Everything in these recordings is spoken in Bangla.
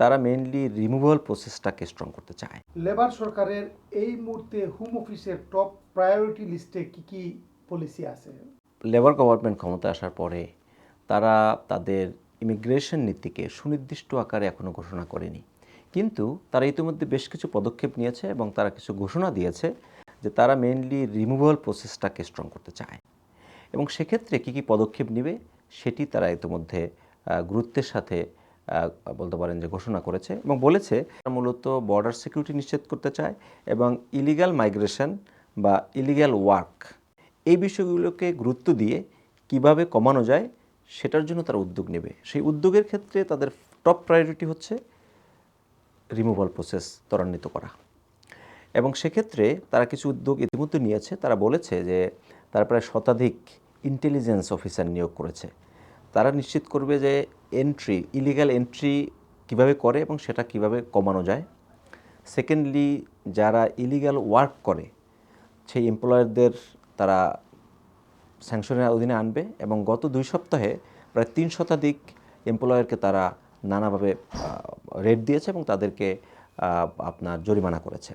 তারা মেইনলি রিমুভাল প্রসেসটাকে স্ট্রং করতে চায়। লেবার সরকারের এই মুহূর্তে হোম অফিসের টপ প্রায়োরিটি লিস্টে কি কি পলিসি আছে? লেবার গভর্নমেন্ট ক্ষমতা আসার পরে তারা তাদের ইমিগ্রেশন নীতিকে সুনির্দিষ্ট আকারে এখনও ঘোষণা করেনি। কিন্তু তারা ইতিমধ্যে বেশ কিছু পদক্ষেপ নিয়েছে এবং তারা কিছু ঘোষণা দিয়েছে যে তারা মেইনলি রিমুভাল প্রসেসটাকে স্ট্রং করতে চায়। এবং সেক্ষেত্রে কী কী পদক্ষেপ নেবে সেটি তারা ইতিমধ্যে গুরুত্বের সাথে বলতে পারেন যে ঘোষণা করেছে এবং বলেছে মূলত বর্ডার সিকিউরিটি নিশ্চিত করতে চায় এবং ইলিগাল মাইগ্রেশন বা ইলিগাল ওয়ার্ক এই বিষয়গুলোকে গুরুত্ব দিয়ে কীভাবে কমানো যায় সেটার জন্য তারা উদ্যোগ নেবে। সেই উদ্যোগের ক্ষেত্রে তাদের টপ প্রায়োরিটি হচ্ছে রিমুভাল প্রসেস ত্বরান্বিত করা। এবং সেক্ষেত্রে তারা কিছু উদ্যোগ ইতিমধ্যে নিয়েছে। তারা বলেছে যে তারা প্রায় শতাধিক ইন্টেলিজেন্স অফিসার নিয়োগ করেছে। তারা নিশ্চিত করবে যে এন্ট্রি ইলিগাল এন্ট্রি কীভাবে করে এবং সেটা কীভাবে কমানো যায়। সেকেন্ডলি যারা ইলিগাল ওয়ার্ক করে, সেই এমপ্লয়ারদের তারা স্যাংশনের অধীনে আনবে এবং গত দুই সপ্তাহে প্রায় তিন শতাধিক এমপ্লয়ারকে তারা নানাভাবে রেট দিয়েছে এবং তাদেরকে আপনার জরিমানা করেছে।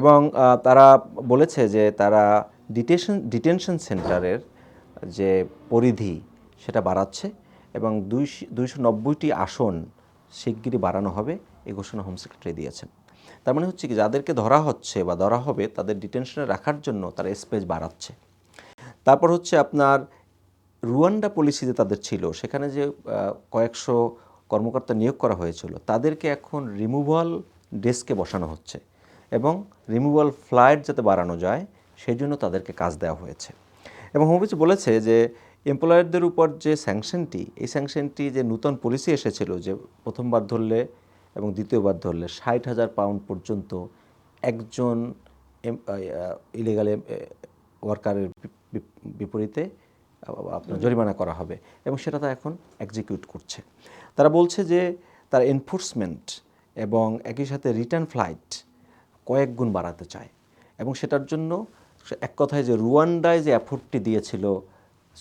এবং তারা বলেছে যে তারা ডিটেশন ডিটেনশন সেন্টারের যে পরিধি সেটা বাড়াচ্ছে এবং দুই দুইশো নব্বইটি আসন শিগগিরই বাড়ানো হবে এই ঘোষণা হোম সেক্রেটারি দিয়েছেন। তার মানে হচ্ছে কি, যাদেরকে ধরা হচ্ছে বা ধরা হবে, তাদের ডিটেনশনে রাখার জন্য তারা স্পেস বাড়াচ্ছে। তারপর হচ্ছে আপনার রুয়ান্ডা পলিসি যে তাদের ছিল, সেখানে যে কয়েকশো কর্মকর্তা নিয়োগ করা হয়েছিল, তাদেরকে এখন রিমুভাল ডেস্কে বসানো হচ্ছে এবং রিমুভাল ফ্লাইট যাতে বাড়ানো যায় সেই জন্য তাদেরকে কাজ দেওয়া হয়েছে। এবং হোমঅফিস বলেছে যে এমপ্লয়ারদের উপর যে স্যাংশনটি এই স্যাংশনটি যে নূতন পলিসি এসেছিল যে প্রথমবার ধরলে এবং দ্বিতীয়বার ধরলে ষাট হাজার পাউন্ড পর্যন্ত একজন ইলিগাল ওয়ার্কারের বিপরীতে আপনার জরিমানা করা হবে এবং সেটা তারা এখন এক্সিকিউট করছে। তারা বলছে যে তার এনফোর্সমেন্ট এবং একই সাথে রিটার্ন ফ্লাইট কয়েক গুণ বাড়াতে চায় এবং সেটার জন্য এক কথায় যে রুয়ান্ডায় যে অ্যাফোর্টটি দিয়েছিল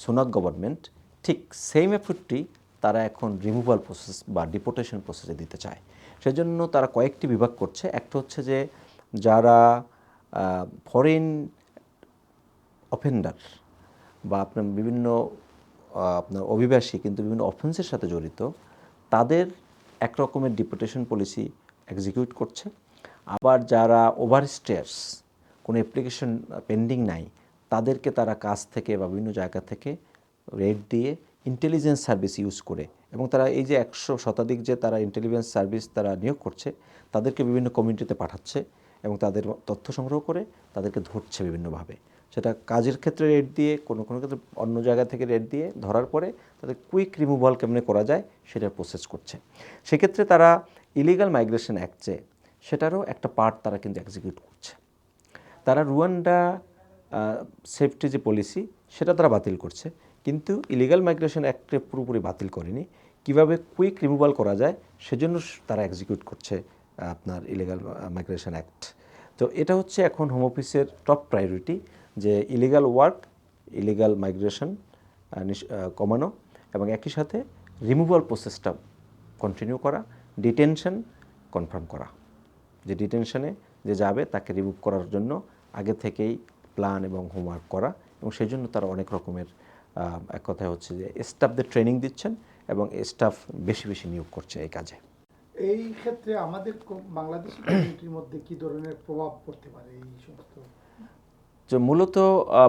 সোনাক গভর্নমেন্ট ঠিক সেম এফোর্টটি তারা এখন রিমুভাল প্রসেস বা ডিপোর্টেশন প্রসেসে দিতে চায়। সেজন্য তারা কয়েকটি বিভাগ করছে। একটা হচ্ছে যে যারা ফরেন অফেন্ডার বা আপনার বিভিন্ন আপনার অভিবাসী কিন্তু বিভিন্ন অফেন্সের সাথে জড়িত, তাদের এক রকমের ডিপুটেশন পলিসি এক্সিকিউট করছে। আবার যারা ওভারস্টেয়ার্স কোনো অ্যাপ্লিকেশন পেন্ডিং নাই তাদেরকে তারা কাজ থেকে বা বিভিন্ন জায়গা থেকে রেট দিয়ে ইন্টেলিজেন্স সার্ভিস ইউজ করে এবং তারা এই যে একশো শতাধিক যে তারা ইন্টেলিজেন্স সার্ভিস তারা নিয়োগ করছে, তাদেরকে বিভিন্ন কমিউনিটিতে পাঠাচ্ছে এবং তাদের তথ্য সংগ্রহ করে তাদেরকে ধরছে বিভিন্নভাবে। সেটা কাজের ক্ষেত্রে রেট দিয়ে, কোনো কোনো ক্ষেত্রে অন্য জায়গা থেকে রেট দিয়ে ধরার পরে তাদের কুইক রিমুভাল কেমনে করা যায় সেটার প্রসেস করছে। সেক্ষেত্রে তারা ইলিগাল মাইগ্রেশন অ্যাক্ট যে, সেটারও একটা পার্ট তারা কিন্তু এক্সিকিউট করছে। তারা রুয়ান্ডা সেফটি যে পলিসি সেটা তারা বাতিল করছে। কিন্তু ইলিগাল মাইগ্রেশন অ্যাক্টে পুরোপুরি বাতিল করেনি। কীভাবে কুইক রিমুভাল করা যায়, সেজন্য তারা এক্সিকিউট করছে আপনার ইলিগাল মাইগ্রেশন অ্যাক্ট তো এটা হচ্ছে এখন হোম অফিসের টপ প্রায়োরিটি যে ইলিগাল ওয়ার্ক ইলিগাল মাইগ্রেশন কমানো এবং একই সাথে রিমুভাল প্রসেসটা কন্টিনিউ করা ডিটেনশন কনফার্ম করা। যে ডিটেনশনে যে যাবে, তাকে রিমুভ করার জন্য আগে থেকেই প্ল্যান এবং হোমওয়ার্ক করা এবং সেই জন্য তারা অনেক রকমের এক কথায় হচ্ছে যে স্টাফদের ট্রেনিং দিচ্ছেন এবং স্টাফ বেশি বেশি নিয়োগ করছে এই কাজে। এই ক্ষেত্রে আমাদের কো- বাংলাদেশি কমিউনিটির মধ্যে কি ধরনের প্রভাব পড়তে পারে এই সমস্ত? যে মূলত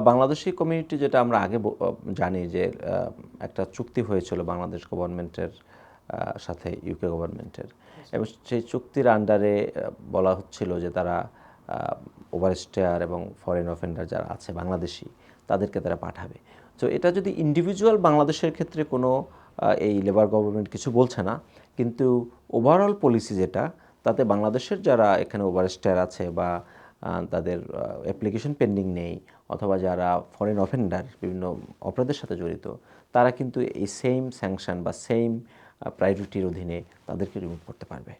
বাংলাদেশি কমিউনিটি যেটা আমরা আগে জানি যে একটা চুক্তি হয়েছিল বাংলাদেশ গভর্নমেন্টের সাথে ইউকে গভর্নমেন্টের এবং সেই চুক্তির আন্ডারে বলা হচ্ছিল যে তারা ওভারস্টেয়ার এবং ফরেন অফেন্ডার যারা আছে, বাংলাদেশি, তাদেরকে তারা পাঠাবে। তো এটা যদি ইন্ডিভিজুয়াল বাংলাদেশের ক্ষেত্রে কোনো এই লেবার গভর্নমেন্ট কিছু বলছে না, কিন্তু ওভারঅল পলিসি যেটা, তাতে বাংলাদেশের যারা এখানে ওভারস্টেয়ার আছে বা তাদের অ্যাপ্লিকেশন পেন্ডিং নেই, অথবা যারা ফরেন অফেন্ডার বিভিন্ন অপরাধের সাথে জড়িত, তারা কিন্তু এই সেম স্যাংশন বা সেম প্রায়োরিটির অধীনে তাদেরকে রিমুভ করতে পারবে।